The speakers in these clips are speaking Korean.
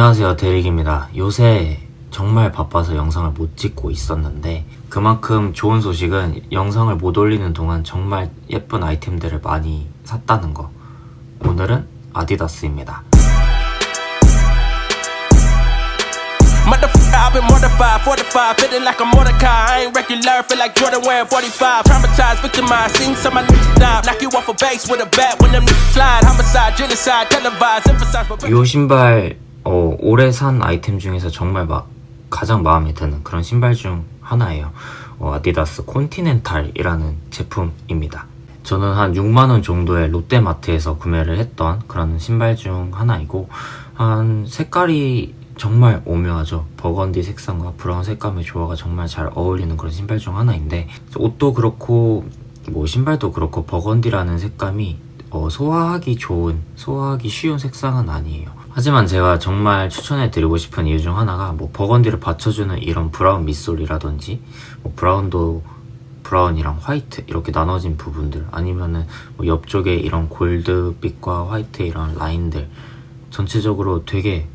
안녕하세요 대릭입니다. 요새 정말 바빠서 영상을 못 찍고 있었는데 그만큼 좋은 소식은 영상을 못 올리는 동안 정말 예쁜 아이템들을 많이 샀다는 거. 오늘은 아디다스입니다. Motherfucker, I've been mortified, fortified, feeling like I'm Mordecai. I ain't regular, feel like Jordan wearing 45. Traumatized, victimized, seen some of my niggas die. Knock you off a base with a bat when them niggas slide. Homicide, genocide, televised, emphasize. But 이 신발 어, 올해 산 아이템 중에서 정말 막 가장 마음에 드는 그런 신발 중 하나예요. 어, 아디다스 콘티넨탈이라는 제품입니다. 저는 한 6만 원 정도의 롯데마트에서 구매를 했던 그런 신발 중 하나이고 한 색깔이 정말 오묘하죠. 버건디 색상과 브라운 색감의 조화가 정말 잘 어울리는 그런 신발 중 하나인데 옷도 그렇고 뭐 신발도 그렇고 버건디라는 색감이 어, 소화하기 좋은, 소화하기 쉬운 색상은 아니에요. 하지만 제가 정말 추천해 드리고 싶은 이유 중 하나가 뭐 버건디를 받쳐주는 이런 브라운 밑솔이라든지 뭐 브라운도 브라운이랑 화이트 이렇게 나눠진 부분들 아니면은 뭐 옆쪽에 이런 골드빛과 화이트 이런 라인들 전체적으로 되게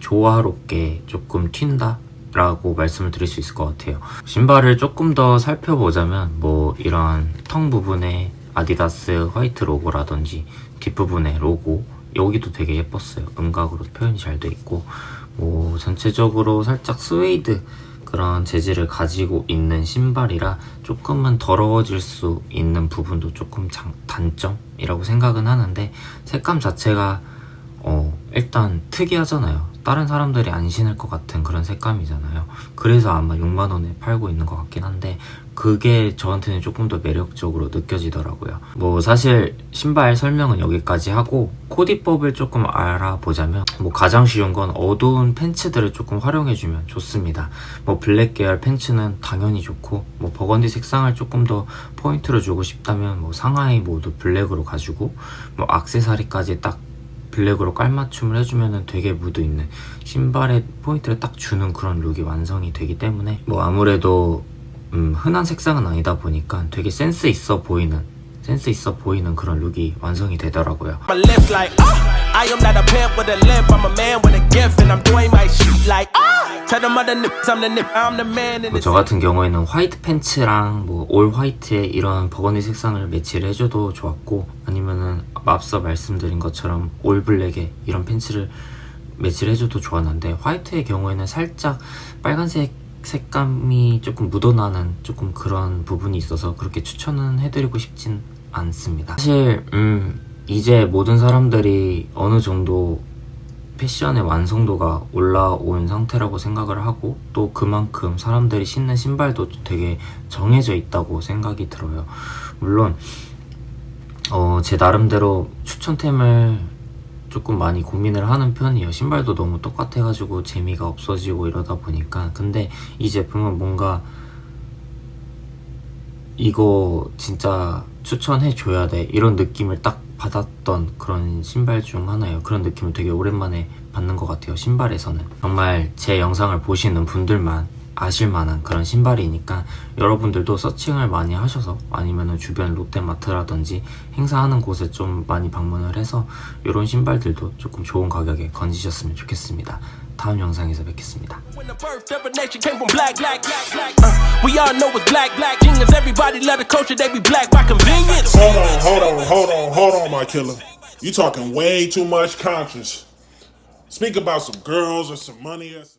조화롭게 조금 튄다? 라고 말씀을 드릴 수 있을 것 같아요. 신발을 조금 더 살펴보자면 뭐 이런 텅 부분에 아디다스 화이트 로고라든지 뒷부분에 로고 여기도 되게 예뻤어요. 음각으로 표현이 잘 돼 있고 뭐 전체적으로 살짝 스웨이드 그런 재질을 가지고 있는 신발이라 조금은 더러워질 수 있는 부분도 조금 장- 단점이라고 생각은 하는데 색감 자체가 어, 일단 특이하잖아요. 다른 사람들이 안 신을 것 같은 그런 색감이잖아요. 그래서 아마 6만원에 팔고 있는 것 같긴 한데, 그게 저한테는 조금 더 매력적으로 느껴지더라고요. 뭐, 사실, 신발 설명은 여기까지 하고, 코디법을 조금 알아보자면, 뭐, 가장 쉬운 건 어두운 팬츠들을 조금 활용해주면 좋습니다. 뭐, 블랙 계열 팬츠는 당연히 좋고, 뭐, 버건디 색상을 조금 더 포인트를 주고 싶다면, 뭐, 상하이 모두 블랙으로 가지고, 뭐, 악세사리까지 딱 블랙으로 깔맞춤을 해주면 되게 무드 있는 신발에 포인트를 딱 주는 그런 룩이 완성이 되기 때문에 뭐 아무래도 음, 흔한 색상은 아니다 보니까 되게 센스 있어 보이는 센스 있어 보이는 그런 룩이 완성이 되더라고요. 뭐. 저 같은 경우에는 화이트 팬츠랑 뭐 올 화이트에 이런 버거니 색상을 매치를 해줘도 좋았고 아니면은 앞서 말씀드린 것처럼 올 블랙에 이런 팬츠를 매치를 해줘도 좋았는데 화이트의 경우에는 살짝 빨간색 색감이 조금 묻어나는 조금 그런 부분이 있어서 그렇게 추천은 해드리고 싶진 않습니다. 사실 음 이제 모든 사람들이 어느 정도 패션의 완성도가 올라온 상태라고 생각을 하고 또 그만큼 사람들이 신는 신발도 되게 정해져 있다고 생각이 들어요. 물론 어, 제 나름대로 추천템을 조금 많이 고민을 하는 편이에요. 신발도 너무 똑같아가지고 재미가 없어지고 이러다 보니까. 근데 이 제품은 뭔가 이거 진짜 추천해줘야 돼. 이런 느낌을 딱 받았던 그런 신발 중 하나예요. 그런 느낌을 되게 오랜만에 받는 것 같아요. 신발에서는. 정말 제 영상을 보시는 분들만 아실 만한 그런 신발이니까 여러분들도 서칭을 많이 하셔서 아니면 주변 롯데마트라든지 행사하는 곳에 좀 많이 방문을 해서 이런 신발들도 조금 좋은 가격에 건지셨으면 좋겠습니다. 다음 영상에서 뵙겠습니다. When the birth of a nation came from black, black, black, black. Uh, we all know it's black, black genius. Everybody love the culture, they be black by convenience. Hold on, hold on, hold on, hold on, my killer. You talking way too much conscience. Speak about some girls or some money or some